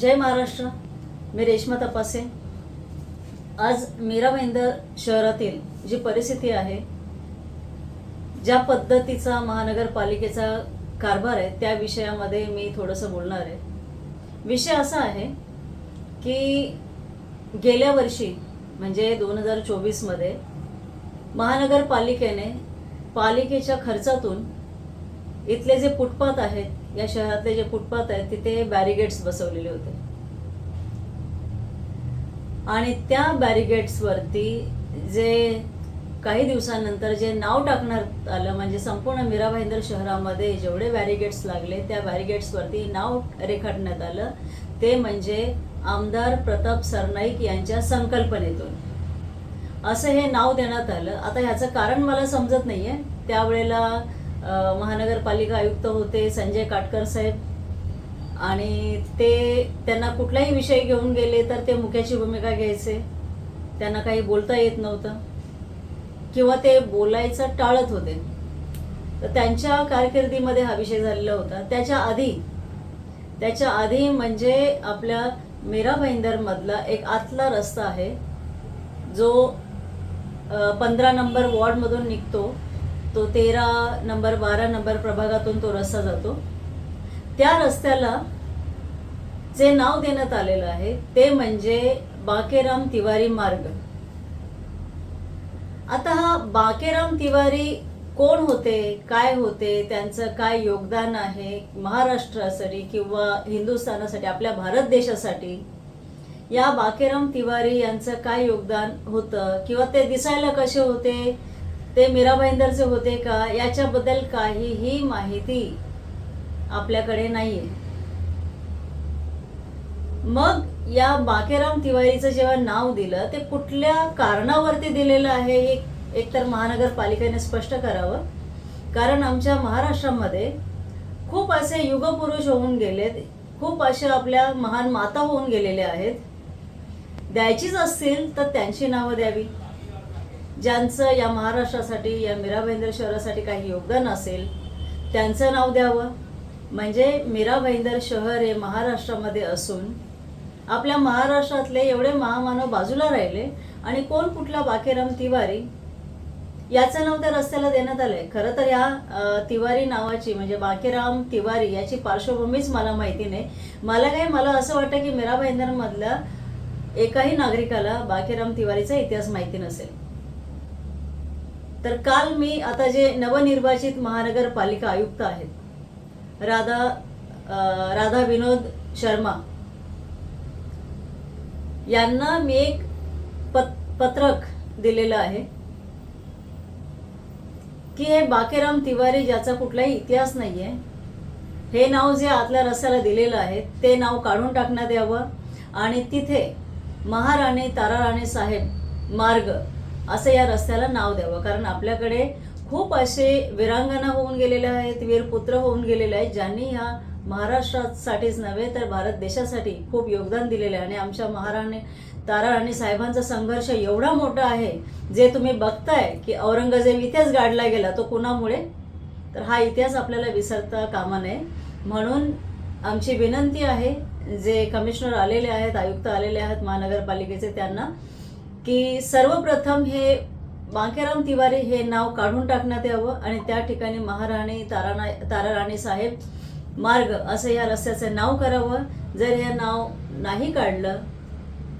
जय महाराष्ट्र. मी रेश्मा तपासे. आज मीरा भाईंदर शहरातील जी परिस्थिती आहे ज्या पद्धतीचा महानगरपालिकेचा कारभार आहे त्या विषयामध्ये मी थोडंसं बोलणार आहे. विषय असा आहे की गेल्या वर्षी म्हणजे दोन हजार चोवीसमध्ये महानगरपालिकेने पालिकेच्या खर्चातून इथले जे फुटपाथ आहेत या शहरातले जे फुटपाथ आहेत तिथे बॅरिगेट्स बसवलेले होते. आणि त्या बॅरिगेट्सवरती जे काही दिवसानंतर जे नाव टाकण्यात आलं म्हणजे संपूर्ण मीरा भाईंदर शहरामध्ये जेवढे बॅरिगेट्स लागले त्या बॅरिगेट्सवरती नाव रेखाटण्यात आलं. ते म्हणजे आमदार प्रताप सरनाईक यांच्या संकल्पनेतून. असं हे नाव देण्यात आलं. आता ह्याचं कारण मला समजत नाही आहे त्यावेळेला महानगरपालिका आयुक्त होते संजय काटकर साहेब. आणि ते त्यांना कुठलाही विषय घेऊन गेले तर ते मुख्याची भूमिका घ्यायचे. त्यांना काही बोलता येत नव्हतं. किंवा ते बोलायचं टाळत होते. तर त्यांच्या कारकिर्दीमध्ये हा विषय झालेला होता. त्याच्या आधी त्याच्या आधी म्हणजे आपल्या मेरा भाईंदरमधला एक आतला रस्ता आहे जो पंधरा नंबर वॉर्डमधून निघतो. तो तेरा नंबर बारा नंबर प्रभागातून तो रस्ता जातो. त्या रस्त्याला जे नाव देण्यात आलेलं आहे ते म्हणजे बाकेराम तिवारी मार्ग. आता हा बाकेराम तिवारी कोण होते काय होते त्यांचं काय योगदान आहे महाराष्ट्रासाठी किंवा हिंदुस्थानासाठी आपल्या भारत देशासाठी? या बाकेराम तिवारी यांचं काय योगदान होतं किंवा ते दिसायला कसे होते? ते मीरा भाईंदरचे होते का? याच्याबद्दल काहीही माहिती आपल्याकडे नाहीये. मग या बाकेराम तिवारीचं जेव्हा नाव दिलं ते कुठल्या कारणावरती दिलेलं आहे हे एकतर महानगरपालिकेने स्पष्ट करावं. कारण आमच्या महाराष्ट्रामध्ये खूप असे युगपुरुष होऊन गेलेत खूप अशा आपल्या महान माता होऊन गेलेल्या आहेत. द्यायचीच असतील तर त्यांची नावं द्यावी. ज्यांचं या महाराष्ट्रासाठी या मीरा भाईंदर शहरासाठी काही योगदान असेल त्यांचं नाव द्यावं. म्हणजे मीरा भाईंदर शहर हे महाराष्ट्रामध्ये असून आपल्या महाराष्ट्रातले एवढे महामानव बाजूला राहिले आणि कोण कुठला बाकेराम तिवारी याचं नाव त्या रस्त्याला देण्यात आलंय. खरं तर या तिवारी नावाची म्हणजे बाकीराम तिवारी याची पार्श्वभूमीच मला माहिती नाही. मला काय मला असं वाटतं की मीरा भाईंदरमधल्या एकाही नागरिकाला बाकीराम तिवारीचा इतिहास माहिती नसेल. तर काल मी आता जे नवनिर्वाचित महानगरपालिका आयुक्त आहेत राधा राधा विनोद शर्मा यांना मी एक पत पत्रक दिलेलं आहे की हे बाकेराम तिवारी ज्याचा कुठलाही इतिहास नाही आहे हे नाव जे आतल्या रस्त्याला दिलेलं आहे ते नाव काढून टाकण्यात यावं आणि तिथे महाराणी ताराराणी साहेब मार्ग असं या रस्त्याला नाव द्यावं. कारण आपल्याकडे खूप असे वीरांगना होऊन गेलेले आहेत वीरपुत्र होऊन गेलेले आहेत ज्यांनी ह्या महाराष्ट्रासाठीच नव्हे तर भारत देशासाठी खूप योगदान दिलेलं आहे. आणि आमच्या महाराणी आणि साहेबांचा संघर्ष एवढा मोठा आहे जे तुम्ही बघताय की औरंगजेब इथेच गाडला गेला तो कुणामुळे? तर हा इतिहास आपल्याला विसरता कामा नये. म्हणून आमची विनंती आहे जे कमिशनर आलेले आहेत आयुक्त आलेले आहेत महानगरपालिकेचे त्यांना की सर्वप्रथम हे बांकेराम तिवारी हे नाव काढून टाकण्यात यावं आणि त्या ठिकाणी महाराणी ताराना ताराराणी साहेब मार्ग असं या रस्त्याचं नाव करावं. जर हे नाव नाही काढलं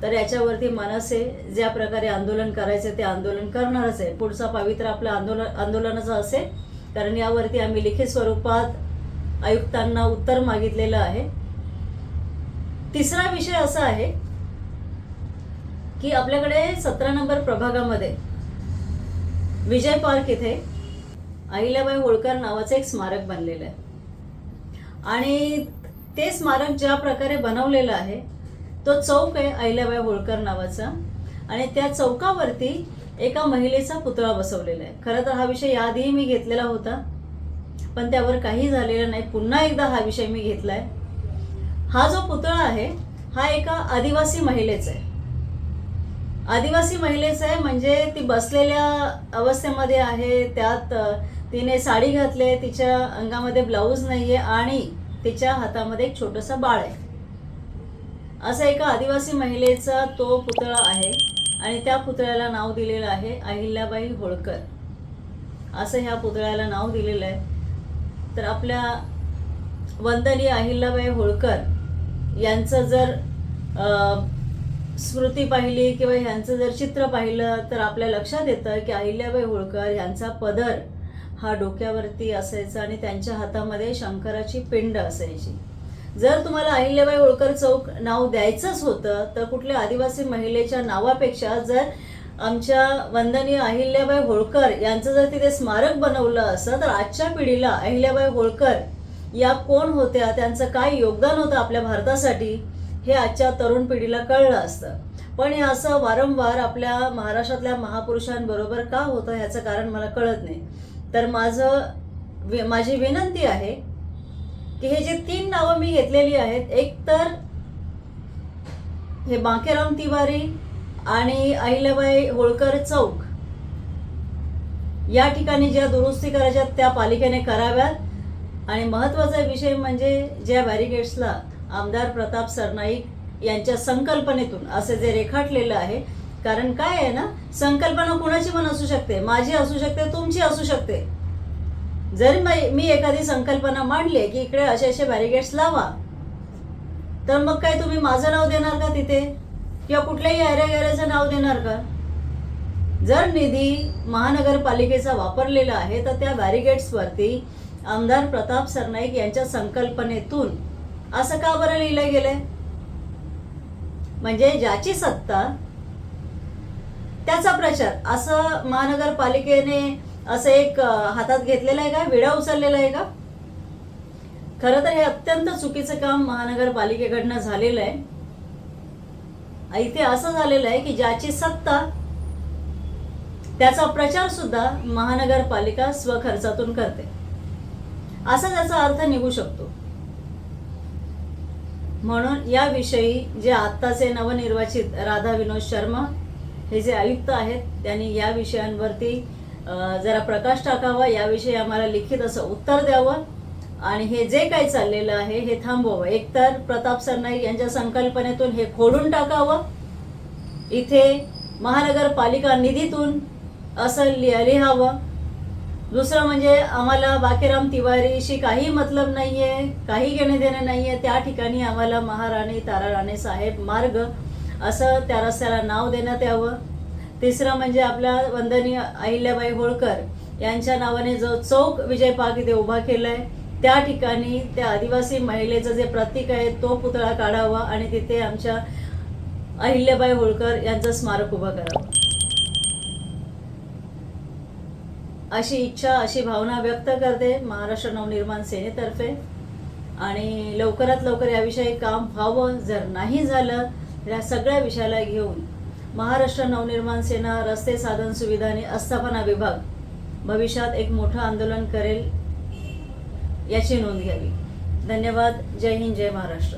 तर याच्यावरती मनसे ज्या प्रकारे आंदोलन करायचं ते आंदोलन करणारच आहे. पुढचा पवित्र आपलं आंदोलन आंदोलनाचं असेल कारण यावरती आम्ही लिखित स्वरूपात आयुक्तांना उत्तर मागितलेलं आहे. तिसरा विषय असा आहे की आपल्याकडे सतरा नंबर प्रभागामध्ये विजय पार्क इथे अहिल्याबाई होळकर नावाचं एक स्मारक बनलेलं आहे. आणि ते स्मारक ज्या प्रकारे बनवलेलं आहे तो चौक आहे अहिल्याबाई होळकर नावाचा. आणि त्या चौकावरती एका महिलेचा पुतळा बसवलेला आहे. खरं तर हा विषय याआधीही मी घेतलेला होता पण त्यावर काही झालेलं नाही. पुन्हा एकदा हा विषय मी घेतलाय. हा जो पुतळा आहे हा एका आदिवासी महिलेचा आहे. आदिवासी महिलेचं आहे म्हणजे ती बसलेल्या अवस्थेमध्ये आहे त्यात तिने साडी घातली तिच्या अंगामध्ये ब्लाऊज नाही आहे आणि तिच्या हातामध्ये एक छोटंसं बाळ आहे. असं एका आदिवासी महिलेचा तो पुतळा आहे आणि त्या पुतळ्याला नाव दिलेलं आहे अहिल्याबाई होळकर. असं ह्या पुतळ्याला नाव दिलेलं आहे. तर आपल्या वंदनीय अहिल्याबाई होळकर यांचं जर स्मृती पाहिली किंवा ह्यांचं जर चित्र पाहिलं तर आपल्या लक्षात येतं की अहिल्याबाई होळकर यांचा पदर हा डोक्यावरती असायचा आणि त्यांच्या हातामध्ये शंकराची पिंड असायची. जर तुम्हाला अहिल्याबाई होळकर चौक नाव द्यायचंच होतं तर कुठल्या आदिवासी महिलेच्या नावापेक्षा जर आमच्या वंदनीय अहिल्याबाई होळकर यांचं जर तिथे स्मारक बनवलं असतं तर आजच्या पिढीला अहिल्याबाई होळकर या कोण होत्या त्यांचं काय योगदान होतं आपल्या भारतासाठी? हे आजच्या तरुण पिढीला कळलं असतं. पण हे असं वारंवार आपल्या महाराष्ट्रातल्या महापुरुषांबरोबर का होतं ह्याचं कारण मला कळत नाही. तर माझं वि- माझी विनंती आहे की हे जे तीन नावं मी घेतलेली आहेत एक तर हे बांकेराम तिवारी आणि अहिल्याबाई होळकर चौक या ठिकाणी ज्या दुरुस्ती करायच्या त्या पालिकेने कराव्यात. आणि महत्त्वाचा विषय म्हणजे ज्या बॅरिगेट्सला आमदार प्रताप सरनाईक यांच्या संकल्पनेतून असं जे रेखाटलेलं आहे कारण काय आहे ना संकल्पना कुणाची पण असू शकते माझी असू शकते तुमची असू शकते. जर मी एखादी संकल्पना मांडली की इकडे असे असे बॅरिगेट्स लावा तर मग काय तुम्ही माझं नाव देणार का तिथे? किंवा कुठल्याही ऐऱ्या नाव देणार का? जर निधी महानगरपालिकेचा वापरलेला आहे तर त्या बॅरिगेट्सवरती आमदार प्रताप सरनाईक यांच्या संकल्पनेतून असं का बरं लिहिलं गेलंय? म्हणजे ज्याची सत्ता त्याचा प्रचार. असं महानगरपालिकेने असं एक हातात घेतलेलं आहे का? विडा उचललेला आहे का? खरं तर हे अत्यंत चुकीचं काम महानगरपालिकेकडनं झालेलं आहे. इथे असं झालेलं आहे की ज्याची सत्ता त्याचा प्रचार सुद्धा महानगरपालिका स्वखर्चातून करते. असा त्याचा अर्थ निघू शकतो. म्हणून याविषयी जे आत्ताचे नवनिर्वाचित राधा विनोद शर्मा हे जे आयुक्त आहेत त्यांनी या विषयांवरती जरा प्रकाश टाकावा. याविषयी आम्हाला लिखित असं उत्तर द्यावं. आणि हे जे काही चाललेलं आहे हे थांबवावं. एकतर प्रताप सरनाईक यांच्या संकल्पनेतून हे खोडून टाकावं. इथे महानगरपालिका निधीतून असं लिहावं. दुसरं म्हणजे आम्हाला बाकीराम तिवारीशी काही मतलब नाही आहे काही घेणे देणे आहे त्या ठिकाणी आम्हाला महाराणी ताराराणी साहेब मार्ग असं त्या रस्त्याला नाव देण्यात यावं. तिसरं म्हणजे आपल्या वंदनीय अहिल्याबाई होळकर यांच्या नावाने जो चौक विजय पार्क इथे उभा केलाय त्या ठिकाणी त्या आदिवासी महिलेचं जे प्रतीक आहे तो पुतळा काढावा आणि तिथे आमच्या अहिल्याबाई होळकर यांचं स्मारक उभं करावं. अशी इच्छा अशी भावना व्यक्त करते महाराष्ट्र नवनिर्माण सेनेतर्फे. आणि लवकरात लवकर याविषयी काम व्हावं जर नाही झालं तर या सगळ्या विषयाला घेऊन महाराष्ट्र नवनिर्माण सेना रस्ते साधन सुविधा आणि आस्थापना विभाग भविष्यात एक मोठं आंदोलन करेल याची नोंद घ्यावी. धन्यवाद. जय हिंद जय महाराष्ट्र.